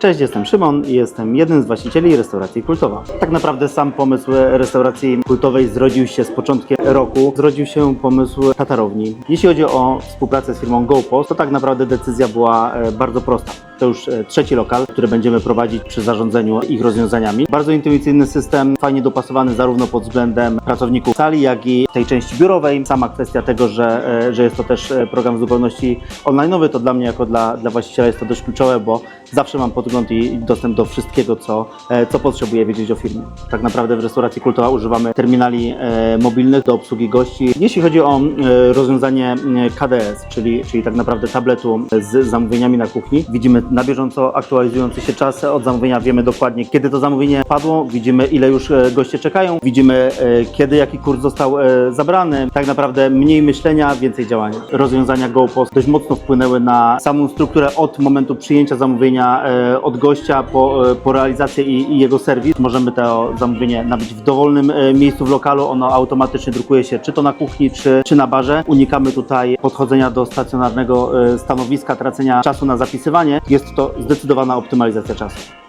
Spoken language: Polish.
Cześć, jestem Szymon i jestem jednym z właścicieli restauracji Kultowa. Tak naprawdę sam pomysł restauracji kultowej zrodził się z początkiem roku. Zrodził się pomysł tatarowni. Jeśli chodzi o współpracę z firmą GoPost, to tak naprawdę decyzja była e, bardzo prosta. To już e, trzeci lokal, który będziemy prowadzić przy zarządzaniu ich rozwiązaniami. Bardzo intuicyjny system, fajnie dopasowany zarówno pod względem pracowników sali, jak i tej części biurowej. Sama kwestia tego, że, e, że jest to też e, program w zupełności online'owy, to dla mnie jako dla, dla właściciela jest to dość kluczowe, bo zawsze mam podgląd i dostęp do wszystkiego, co, co potrzebuję wiedzieć o firmie. Tak naprawdę w restauracji Kultowa używamy terminali mobilnych do obsługi gości. Jeśli chodzi o rozwiązanie KDS, czyli, czyli tak naprawdę tabletu z zamówieniami na kuchni, widzimy na bieżąco aktualizujący się czas od zamówienia, wiemy dokładnie kiedy to zamówienie padło, widzimy ile już e, goście czekają, widzimy e, kiedy jaki kurs został e, zabrany. Tak naprawdę mniej myślenia, więcej działania. Rozwiązania GoPost dość mocno wpłynęły na samą strukturę od momentu przyjęcia zamówienia od gościa po, po realizację i, i jego serwis. Możemy to zamówienie nabyć w dowolnym miejscu w lokalu. Ono automatycznie drukuje się czy to na kuchni, czy, czy na barze. Unikamy tutaj podchodzenia do stacjonarnego stanowiska, tracenia czasu na zapisywanie. Jest to zdecydowana optymalizacja czasu.